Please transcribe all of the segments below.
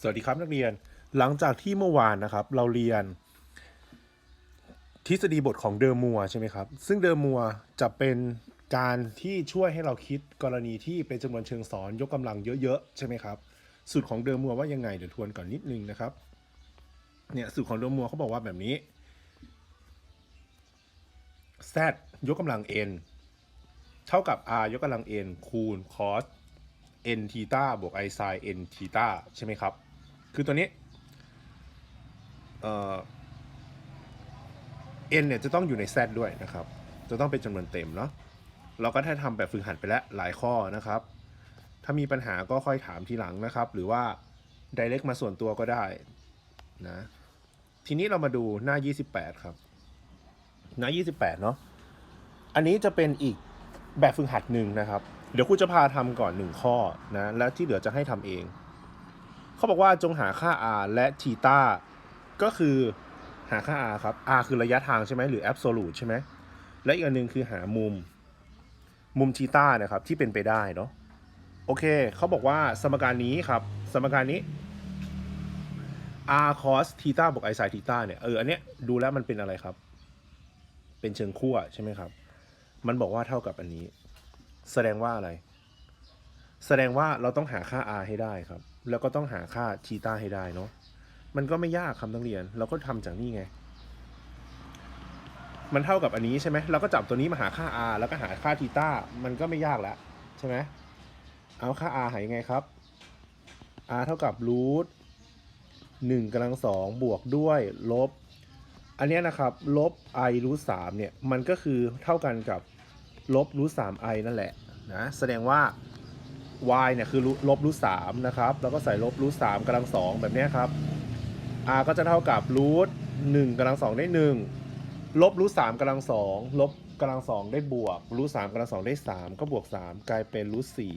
สวัสดีครับนักเรียน หลังจากที่เมื่อวานนะครับ เราเรียน ทฤษฎีบทของเดอร์มัวใช่ไหมครับ ซึ่งเดอร์มัวจะเป็นการที่ช่วยให้เราคิดกรณีที่เป็นจำนวนเชิงซ้อนยกกำลังเยอะๆใช่ไหมครับ สูตรของเดอร์มัวว่ายังไงเดี๋ยวทวนก่อนนิดนึงนะครับ เนี่ยสูตรของเดอร์มัวเขาบอกว่าแบบนี้ z ยกกำลัง n เท่ากับ r ยกกำลัง n คูณ cos n ทีตาบวก i sin n ทีตาใช่ไหมครับ คือตัวนี้เอ่อ n เนี่ยจะต้องอยู่ใน z ด้วยนะครับ จะต้องเป็นจำนวนเต็มเนาะเราก็ได้ทำแบบฝึกหัดไปแล้วหลายข้อนะครับ ถ้ามีปัญหาก็ค่อยถามทีหลังนะครับ หรือว่า direct มาส่วนตัวก็ได้นะทีนี้เรามาดูหน้า 28 ครับ หน้า 28 เนาะอันนี้จะเป็นอีกแบบฝึกหัดหนึ่งนะครับ เดี๋ยวครูจะพาทำก่อนหนึ่งข้อนะ และที่เหลือจะให้ทำเอง เขาบอกว่าจงหาค่า r และทีตาก็คือหาค่า r ครับ r คือระยะทางใช่ไหมหรือ absolute ใช่ไหมและอีกอันนึงคือหามุม มุมทีตานะครับที่เป็นไปได้เนาะโอเคเขาบอกว่าสมการนี้ครับ สมการนี้ r cos ทีตาบวก i sin ทีตาเนี่ยเอออันเนี้ยดูแล้วมันเป็นอะไรครับ เป็นเชิงคู่ใช่ไหมครับ มันบอกว่าเท่ากับอันนี้ แสดงว่าอะไร แสดงว่าเราต้องหาค่า r ให้ได้ครับ แล้วก็ต้องหาค่า θ ให้ได้เนาะมันก็ไม่ยากคำต้องเรียน เราก็ทำจากนี่ไง มันเท่ากับอันนี้ใช่ไหมเราก็จับตัวนี้มาหาค่า r แล้วก็หาค่า θ มันก็ไม่ยากแล้วใช่ไหมเอาค่า r หายังไงครับ r เท่ากับรูทหนึ่งกำลังสองบวกด้วยลบ อันนี้นะครับ ลบ i รูทสามเนี่ย มันก็คือเท่ากันกับลบรูทสาม i นั่นแหละนะ แสดงว่า y เนี่ยคือลบรูทสามนะครับ แล้วก็ใส่ลบรูทสามกำลังสองแบบนี้ครับ r ก็จะเท่ากับรูทหนึ่งกำลังสองได้หนึ่งลบรูทสามกำลังสองลบกำลังสองได้บวกรูทสามกำลังสองได้สามก็บวกสามกลายเป็นรูทสี่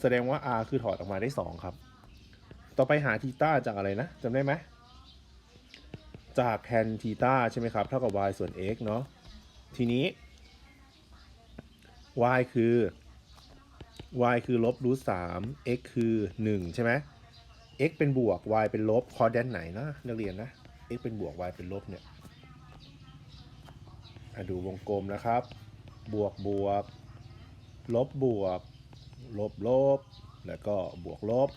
แสดงว่า r คือถอดออกมาได้สองครับ ต่อไปหาทีต้าจากอะไรนะจำได้ไหมจากแทนทีต้าใช่ไหมครับ เท่ากับ y ส่วน x เนาะทีนี้ y คือ y คือลบรูทสาม x คือหนึ่งใช่ไหม x เป็นบวก y เป็นลบคอร์ดนไหนนะนักเรียนนะ x เป็นบวก y เป็นลบเนี่ยดูวงกลมนะครับ บวกบวก ลบบวก ลบลบ แล้วก็บวกลบ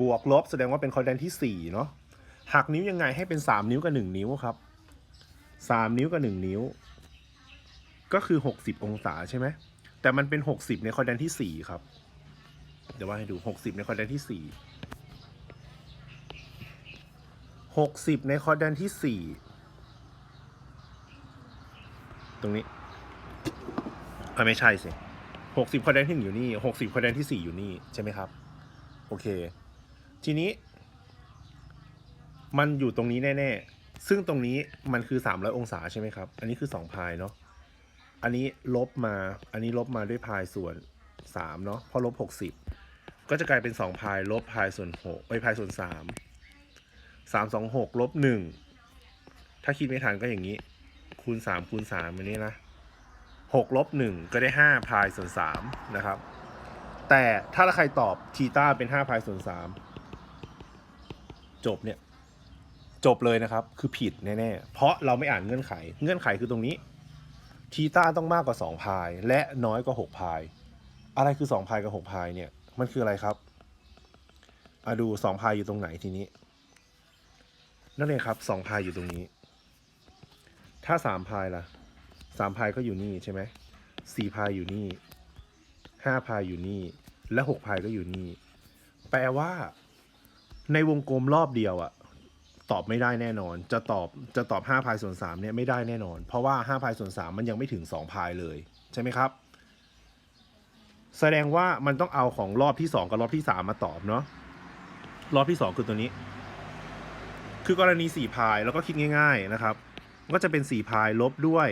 บวกลบแสดงว่าเป็นคอร์ดนที่4เนาะ หักนิ้วยังไงให้เป็น 3 นิ้วกับ 1 นิ้วครับ 3 นิ้วกับ 1 นิ้ว ก็คือ 60 องศาใช่ไหม แต่มันเป็น 60 ในคอร์ดนที่ 4 ครับ เดี๋ยวว่าให้ดู 60 ในคอร์ดนที่ 4 60 ในคอร์ดนที่ 4 ตรงนี้อะไม่ใช่สิ60คอร์ดนที่หนึ่งอยู่นี่ 60คอร์ดนที่ 4 อยู่นี่ ใช่ไหมครับ โอเค ทีนี้ มันอยู่ตรงนี้แน่ ๆ ซึ่งตรงนี้มันคือ 300 องศาใช่ไหมครับ อันนี้คือ 2 พายเนาะ อันนี้ลบมา อันนี้ลบมาด้วยพายส่วน3เนาะเพราะลบ60 ก็จะกลายเป็น2พายลบพายส่วน6ไปพายส่วน 3 3 2 6ลบ1ถ้าคิดไม่ทันก็อย่างนี้ คูณ 3 คูณ3อันนี้นะ6ลบ1ก็ได้ 5 พายส่วน3นะครับ แต่ถ้าใครตอบทีต้าเป็น 5 พายส่วน 3 จบเนี่ย จบเลยนะครับ คือผิดแน่ๆ เพราะเราไม่อ่านเงื่อนไข เงื่อนไขคือตรงนี้ ทีต้าต้องมากกว่า 2 พาย และน้อยกว่า 6 พาย อะไรคือ 2 พายกับ 6 พายเนี่ย มันคืออะไรครับอะดู 2 พายอยู่ตรงไหนทีนี้ นั่นเองครับ 2 พายอยู่ตรงนี้ ถ้า 3 พายล่ะ 3 พายก็อยู่นี่ใช่ไหม4พายอยู่นี่5พายอยู่นี่ และ6พายก็อยู่นี่ แปลว่า ในวงกลมรอบเดียวอะ ตอบไม่ได้แน่นอน จะตอบจะตอบ5พายส่วน3เนี่ยไม่ได้แน่นอน เพราะว่า5พายส่วน3มันยังไม่ถึง2พายเลยใช่ไหมครับ แสดงว่ามันต้องเอาของรอบที่ 2 กับรอบที่ 3 มาตอบเนาะรอบที่ 2 คือตัวนี้ คือกรณี4พายแล้วก็คิดง่าย ๆนะครับ ก็จะเป็น4พายลบด้วย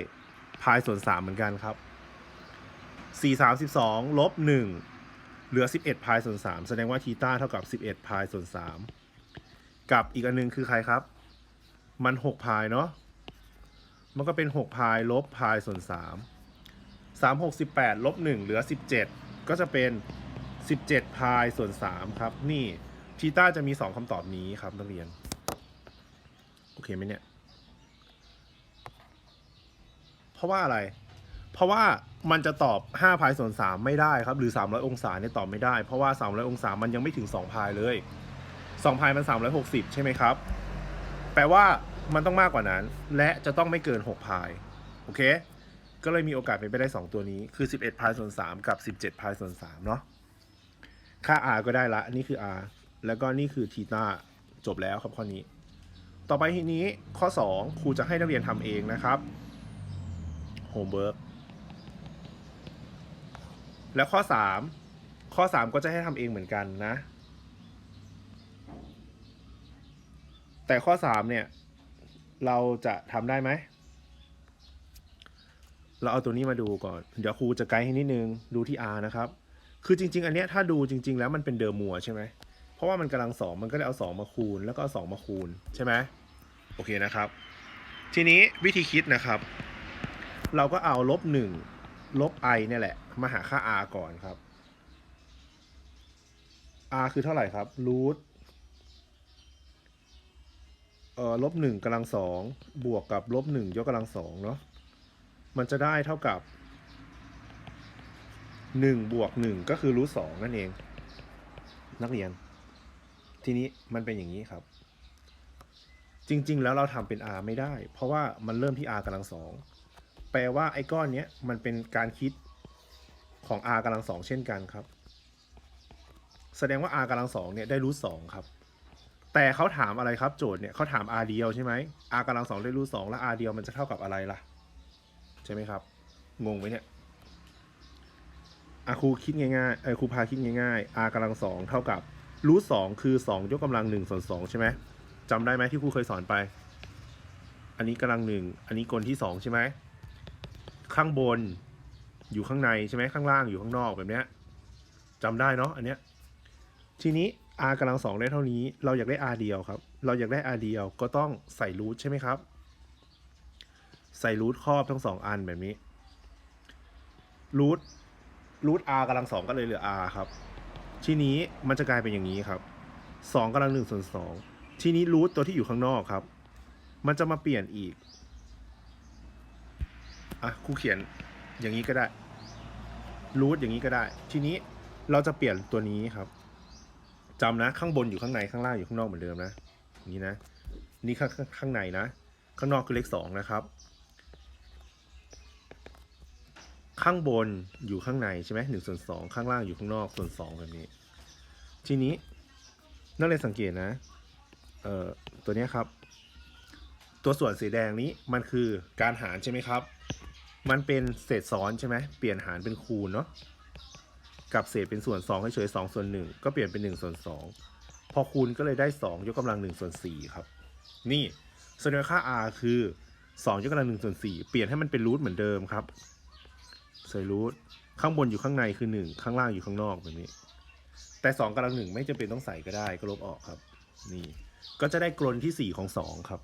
พายส่วน3เหมือนกันครับ4 3 12ลบ1เหลือ 11พายส่วน3แสดงว่าทีต้าเท่ากับ 11พายส่วน3 กับอีกอันหนึงคือใครครับ มัน6พายเนาะมันก็เป็น6พายลบพายส่วน3 3 6 18ลบ1เหลือ17ก็จะเป็น17พายส่วน3ครับ นี่ทีต้าจะมีสองคำตอบนี้ครับนักเรียน โอเคไหมเนี่ย เพราะว่าอะไร เพราะว่ามันจะตอบ5พายส่วน3ไม่ได้ครับ หรือ 300 องศาเนี่ยตอบไม่ได้ เพราะว่า 300 องศามันยังไม่ถึง 2 พายเลย 2พายมัน360 ใช่ไหมครับ แปลว่ามันต้องมากกว่านั้น และจะต้องไม่เกิน 6 พาย โอเค ก็เลยมีโอกาสเป็นไปได้ 2 ตัวนี้คือ 11พายส่วน3กับ 17พายส่วน3เนาะค่า r ก็ได้ละ นี่คือ r แล้วก็นี่คือทีตาจบแล้วครับข้อนี้ ต่อไปทีนี้ข้อ 2 ครูจะให้นักเรียนทำเองนะครับโฮมเวิร์กแล้วข้อ 3 ข้อ 3 ก็จะให้ทำเองเหมือนกันนะ แต่ข้อ3เนี่ย เราจะทำได้ไหม เราเอาตัวนี้มาดูก่อน เดี๋ยวครูจะไกด์ให้นิดนึง ดูที่ R นะครับ คือจริง ๆ อันเนี้ยถ้าดูจริง ๆ แล้วมันเป็นเดอร์มัวใช่ไหม เพราะว่ามันกำลังสองมันก็เลยเอา2มาคูณ แล้วก็เอา2มาคูณใช่ไหมโอเคนะครับ ทีนี้วิธีคิดนะครับ เราก็เอาลบหนึ่งลบ i เนี่ยแหละ มาหาค่า r ก่อนครับ r คือเท่าไหร่ครับรูท เอ่อลบหนึ่งกำลังสองบวกกับลบหนึ่งยกกำลังสองเนาะมันจะได้เท่ากับหนึ่งบวกหนึ่งก็คือรูทสองนั่นเอง นักเรียน ทีนี้มันเป็นอย่างนี้ครับ จริง ๆ แล้วเราทำเป็น r ไม่ได้ เพราะว่ามันเริ่มที่ r กำลังสองแปลว่าไอ้ก้อนเนี้ยมันเป็นการคิดของ r กำลังสองเช่นกันครับ แสดงว่า r กำลังสองเนี่ยได้รูทสองครับ แต่เขาถามอะไรครับโจทย์เนี่ยเขาถาม r เดียวใช่ไหม r กำลังสองได้รูทสองแล้ว r เดียวมันจะเท่ากับอะไรล่ะ ใช่ไหมครับ งงไหมเนี่ยอะครูคิดง่ายๆเออครูพาคิดง่ายๆ r กำลังสองเท่ากับรูทสองคือสองยกกำลังหนึ่งส่วนสองใช่ไหมจำได้ไหมที่ครูเคยสอนไป อันนี้กำลังหนึ่งอันนี้กลที่สองใช่ไหมข้างบนอยู่ข้างในใช่ไหมข้างล่างอยู่ข้างนอกแบบเนี้ยจำได้เนาะอันเนี้ยทีนี้ r กำลังสองได้เท่านี้ เราอยากได้ r เดียวครับ เราอยากได้ r เดียวก็ต้องใส่รูทใช่ไหมครับ ใส่รูทครอบทั้งสองอันแบบนี้รูทรูท r กำลังสองก็เลยเหลือ r ครับ ทีนี้มันจะกลายเป็นอย่างนี้ครับสองกำลังหนึ่งส่วนสองทีนี้รูทตัวที่อยู่ข้างนอกครับ มันจะมาเปลี่ยนอีกอะครูเขียนอย่างนี้ก็ได้รูทอย่างนี้ก็ได้ ทีนี้เราจะเปลี่ยนตัวนี้ครับ จำนะ ข้างบนอยู่ข้างในข้างล่างอยู่ข้างนอกเหมือนเดิมนะนี้นะ นี่ข้างข้างในนะ ข้างนอกคือเลขสองนะครับ ข้างบนอยู่ข้างในใช่ไหมหนึ่งส่วนสองข้างล่างอยู่ข้างนอกส่วนสองแบบนี้ ทีนี้นักเรียนสังเกตนะ เอ่อตัวนี้ครับ ตัวส่วนสีแดงนี้มันคือการหารใช่ไหมครับ มันเป็นเศษซ้อนใช่ไหมเปลี่ยนหารเป็นคูณเนาะ กับเศษเป็นส่วน2ให้เฉย2ส่วน1ก็เปลี่ยนเป็น1ส่วน2พอคูณก็เลยได้ 2 ยกกำลัง1ส่วน4ครับนี่แสดงว่าค่า r คือ 2 ยกกำลัง1ส่วน4เปลี่ยนให้มันเป็นรูทเหมือนเดิมครับใส่รูทข้างบนอยู่ข้างในคือ 1 ข้างล่างอยู่ข้างนอกแบบนี้ แต่ 2กำลัง1ไม่จำเป็นต้องใส่ก็ได้ก็ลบออกครับ นี่ ก็จะได้กลนที่ 4 ของ 2 ครับ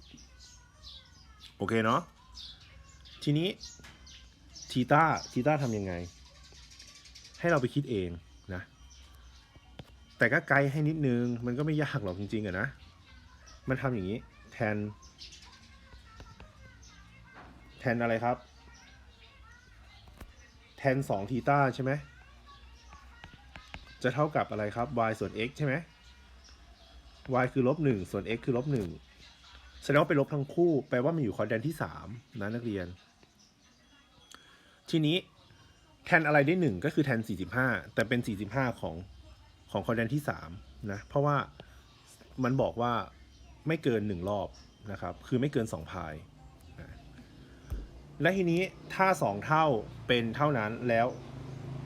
โอเคเนาะทีนี้ทีต้าทีต้าทำยังไง ให้เราไปคิดเองนะ แต่ก็ไกลให้นิดนึง มันก็ไม่ยากหรอกจริงๆอะนะ มันทำอย่างนี้ แทน แทนอะไรครับ แทน2ทีต้าใช่ไหมจะเท่ากับอะไรครับ y ส่วน x ใช่ไหม y คือลบ1ส่วน x คือลบ1แสดงว่าเป็นลบทั้งคู่ แปลว่ามันอยู่คอร์ดแดนที่3นะนักเรียน ทีนี้ ทนอะไรได้1ก็คือแทน 45 แต่เป็น 45 ของของคอร์ดแดนที่3นะเพราะว่ามันบอกว่าไม่เกิน 1 รอบนะครับ คือไม่เกิน 2 พายนะและทีนี้ถ้า 2 เท่าเป็นเท่านั้นแล้ว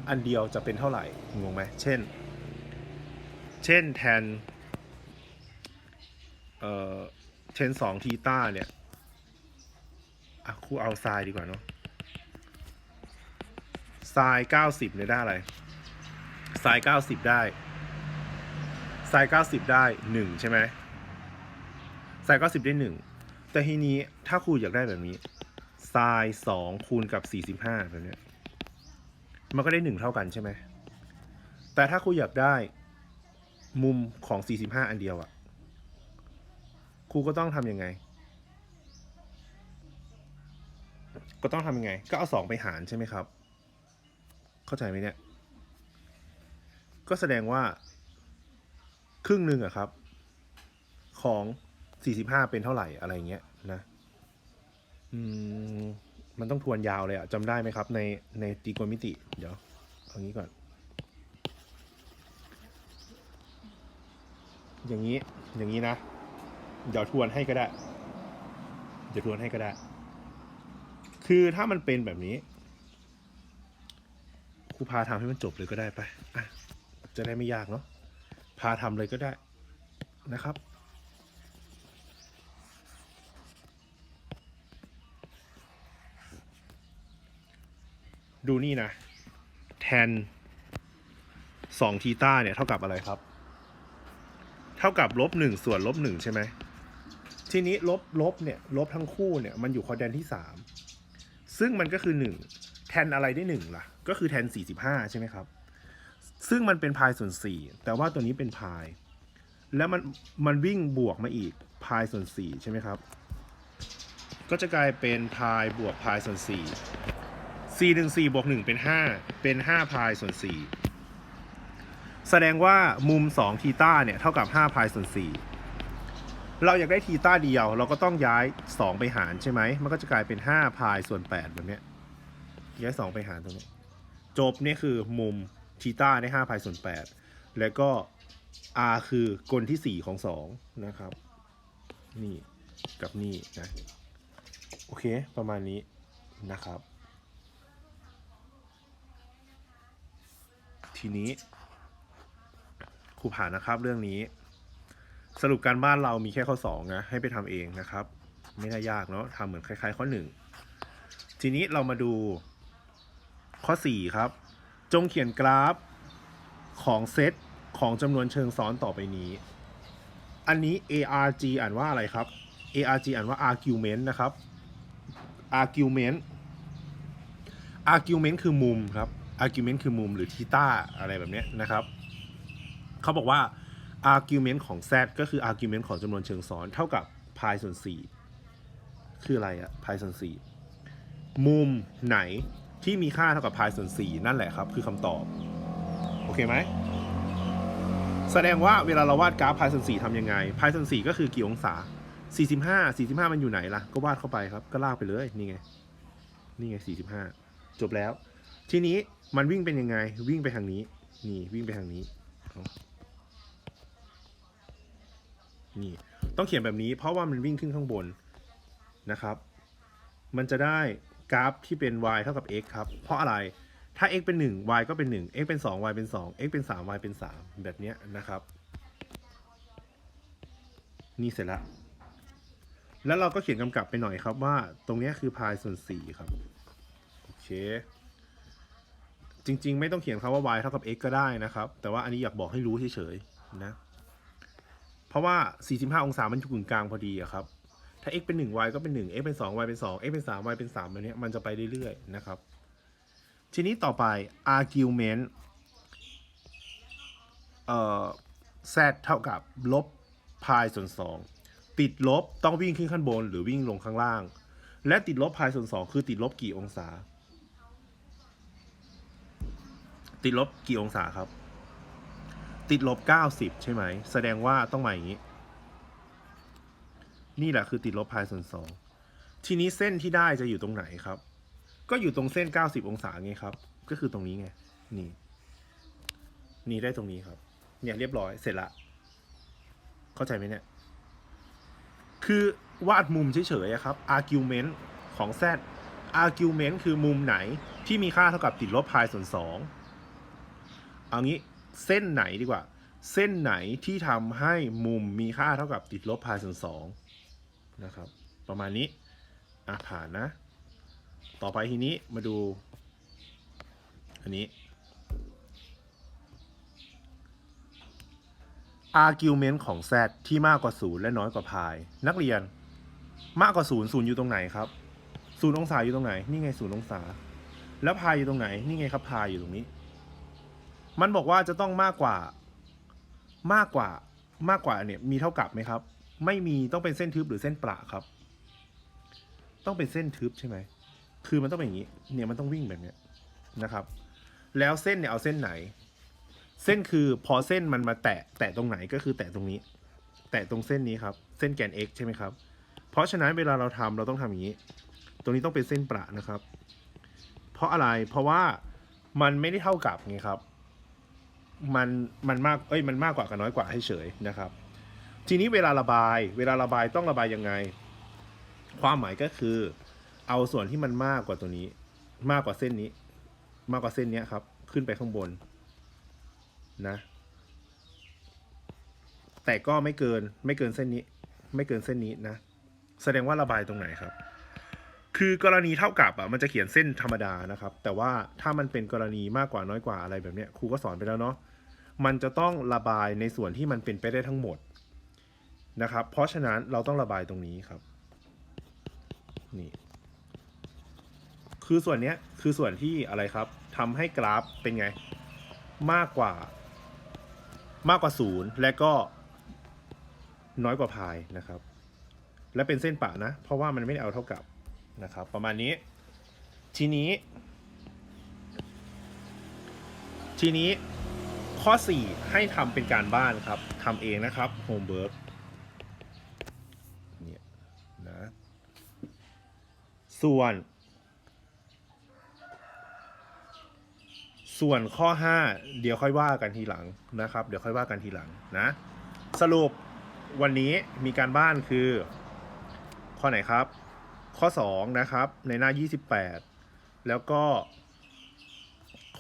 อันเดียวจะเป็นเท่าไหร่งงไหมเช่น เช่นแทนเอ่อเทนสองทีต้าเนี่ยอะครูเอาไซน์ดีกว่าเนาะ ไซน์เก้าสิบเนี่ยได้อะไรไซน์เก้าสิบได้ไซน์เก้าสิบได้หนึ่งใช่ไหมไซน์เก้าสิบได้หนึ่งแต่ทีนี้ถ้าครูอยากได้แบบนี้ไซน์สองคูณกับสี่สิบห้าแบบนี้มันก็ได้หนึ่งเท่ากันใช่ไหมแต่ถ้าครูอยากได้มุมของ45อันเดียวอะครูก็ต้องทำยังไง ก็ต้องทำยังไง ก็เอาสองไปหารใช่ไหมครับ เข้าใจไหมเนี่ย ก็แสดงว่า ครึ่งหนึ่งอะครับ ของ45เป็นเท่าไหร่อะไรเงี้ยนะ อืม มันต้องทวนยาวเลยอะจำได้ไหมครับ ในในตรีโกณมิติ เดี๋ยวเอางี้ก่อน อย่างนี้ อย่างนี้นะ เดี๋ยวทวนให้ก็ได้ เดี๋ยวทวนให้ก็ได้ คือถ้ามันเป็นแบบนี้ ครูพาทำให้มันจบเลยก็ได้ไปอะจะได้ไม่ยากเนาะพาทำเลยก็ได้นะครับ ดูนี่นะ แทนสองทีต้าเนี่ย เท่ากับอะไรครับ เท่ากับลบหนึ่งส่วนลบหนึ่งใช่ไหมทีนี้ลบลบเนี่ยลบทั้งคู่เนี่ย มันอยู่คอแดนที่สามซึ่งมันก็คือหนึ่งแทนอะไรได้หนึ่งล่ะ ก็คือแทนสี่สิบห้าใช่ไหมครับ ซึ่งมันเป็นพายส่วนสี่แต่ว่าตัวนี้เป็นพาย แล้วมันมันวิ่งบวกมาอีกพายส่วนสี่ใช่ไหมครับ ก็จะกลายเป็นพายบวกพายส่วนสี่สี่หนึ่งสี่บวกหนึ่งเป็นห้าเป็นห้าพายส่วนสี่แสดงว่ามุม 2 ทีต้าเนี่ย เท่ากับ 5 พายส่วน 4 เราอยากได้ทีต้าเดียว เราก็ต้องย้าย 2 ไปหารใช่ไหม มันก็จะกลายเป็น 5 พายส่วน 8 แบบนี้ยย้าย 2 ไปหารตรงนี้ จบนี่คือมุมทีต้าได้5พายส่วน8แล้วก็ r คือกลที่ 4 ของ 2 นะครับ นี่กับนี่นะ โอเค ประมาณนี้นะครับ ทีนี้ครูผ่านนะครับเรื่องนี้ สรุปการบ้านเรามีแค่ข้อ 2 นะ ให้ไปทำเองนะครับ ไม่น่ายากเนาะทำเหมือนคล้ายๆ ข้อ 1 ทีนี้เรามาดู ข้อ 4 ครับ จงเขียนกราฟของเซตของจำนวนเชิงซ้อนต่อไปนี้ อันนี้ arg อ่านว่าอะไรครับ arg อ่านว่า argument นะครับ argument argument คือมุมครับ argument คือมุมหรือทีต้าอะไรแบบนี้นะครับ เขาบอกว่า argument ของ z ก็คือ argument ของจำนวนเชิงซ้อน เท่ากับ pi ส่วน 4 คืออะไรอะ pi ส่วน 4 มุมไหน ที่มีค่าเท่ากับ pi ส่วน 4 นั่นแหละครับ คือคำตอบ โอเคไหม แสดงว่าเวลาเราวาดกราฟ pi ส่วน4ทำยังไง pi ส่วน4ก็คือกี่องศา 45 45 มันอยู่ไหนล่ะ ก็วาดเข้าไปครับ ก็ลากไปเลย นี่ไง นี่ไง 45 จบแล้ว ทีนี้มันวิ่งเป็นยังไง วิ่งไปทางนี้ นี่วิ่งไปทางนี้ นี่ ต้องเขียนแบบนี้ เพราะว่ามันวิ่งขึ้นข้างบนนะครับ มันจะได้ กราฟที่เป็น y เท่ากับ x ครับ เพราะอะไร ถ้า x เป็น 1 y ก็เป็น 1 x เป็น 2 y เป็น 2 x เป็น 3 y เป็น 3 แบบนี้นะครับ นี่เสร็จแล้ว แล้วเราก็เขียนกำกับไปหน่อยครับว่า ตรงนี้คือพายส่วน 4 ครับ โอเค จริง ๆ ไม่ต้องเขียนคำว่า y เท่ากับ x ก็ได้นะครับ แต่ว่าอันนี้อยากบอกให้รู้เฉยๆนะ เพราะว่า 45 องศามันอยู่กึ่งกลางพอดีอะครับ ถ้า x เป็น 1 y ก็เป็น 1 x เป็น 2 y เป็น 2 x เป็น 3 y เป็น3แบบนี้มันจะไปเรื่อยๆนะครับ ทีนี้ต่อไป argument เอ่อ z เท่ากับลบ pi ส่วน 2 ติดลบต้องวิ่งขึ้นข้างบน หรือวิ่งลงข้างล่าง และติดลบ pi ส่วน 2 คือติดลบกี่องศา ติดลบกี่องศาครับ ติดลบ 90 ใช่ไหม แสดงว่าต้องมาอย่างนี้ นี่แหละคือติดลบ pi ส่วน2ทีนี้เส้นที่ได้จะอยู่ตรงไหนครับ ก็อยู่ตรงเส้น 90 องศาไงครับ ก็คือตรงนี้ไง นี่ นี่ได้ตรงนี้ครับ เนี่ยเรียบร้อยเสร็จละ เข้าใจไหมเนี่ย คือวาดมุมเฉยๆครับ argument ของ z argument คือมุมไหนที่มีค่าเท่ากับติดลบ pi ส่วน2เอางี้เส้นไหนดีกว่า เส้นไหนที่ทำให้มุมมีค่าเท่ากับติดลบ pi ส่วน2 นะครับ ประมาณนี้อะผ่านนะ ต่อไปทีนี้มาดู อันนี้ argument ของ z ที่มากกว่า 0 และน้อยกว่า pi นักเรียนมากกว่า 0 0 อยู่ตรงไหนครับ 0 องศาอยู่ตรงไหน นี่ไง 0 องศา แล้ว pi อยู่ตรงไหน นี่ไงครับ pi อยู่ตรงนี้ มันบอกว่าจะต้องมากกว่า มากกว่ามากกว่าเนี่ยมีเท่ากับไหมครับ ไม่มีต้องเป็นเส้นทึบหรือเส้นประครับ ต้องเป็นเส้นทึบใช่ไหมคือมันต้องเป็นอย่างนี้ เนี่ยมันต้องวิ่งแบบเนี้ยนะครับ แล้วเส้นเนี่ยเอาเส้นไหน เส้นคือพอเส้นมันมาแตะแตะตรงไหนก็คือแตะตรงนี้ แตะตรงเส้นนี้ครับ เส้นแกน x ใช่ไหมครับ เพราะฉะนั้นเวลาเราทำเราต้องทำอย่างนี้ ตรงนี้ต้องเป็นเส้นประนะครับ เพราะอะไร เพราะว่ามันไม่ได้เท่ากับไงครับ มันมันมาก เอ้ย มันมากกว่ากับน้อยกว่าให้เฉยนะครับ ทีนี้เวลาระบาย เวลาระบายต้องระบายยังไง ความหมายก็คือ เอาส่วนที่มันมากกว่าตัวนี้ มากกว่าเส้นนี้ มากกว่าเส้นเนี้ยครับ ขึ้นไปข้างบน นะ แต่ก็ไม่เกิน ไม่เกินเส้นนี้ ไม่เกินเส้นนี้นะ แสดงว่าระบายตรงไหนครับ คือกรณีเท่ากับอะมันจะเขียนเส้นธรรมดานะครับ แต่ว่าถ้ามันเป็นกรณีมากกว่าน้อยกว่าอะไรแบบเนี้ยครูก็สอนไปแล้วเนาะมันจะต้องระบายในส่วนที่มันเป็นไปได้ทั้งหมด นะครับ เพราะฉะนั้นเราต้องระบายตรงนี้ครับ นี่ คือส่วนนี้คือส่วนที่อะไรครับทำให้กราฟเป็นไง มากกว่า มากกว่าศูนย์และก็น้อยกว่าพายนะครับ และเป็นเส้นปะนะ เพราะว่ามันไม่ได้เอาเท่ากับนะครับ ประมาณนี้ ทีนี้ ทีนี้ข้อ 4 ให้ทำเป็นการบ้านครับทำเองนะครับ homework เนี่ยนะ ส่วน ส่วนข้อ 5 เดี๋ยวค่อยว่ากันทีหลังนะครับ เดี๋ยวค่อยว่ากันทีหลังนะ สรุปวันนี้มีการบ้านคือ ข้อไหนครับ ข้อ 2 นะครับ ในหน้า 28 แล้วก็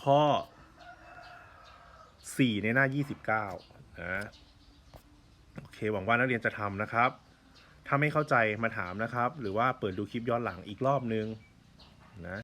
ข้อ 4 ในหน้า 29นะโอเคหวังว่านักเรียนจะทำนะครับ ถ้าไม่เข้าใจมาถามนะครับ หรือว่าเปิดดูคลิปย้อนหลังอีกรอบนึง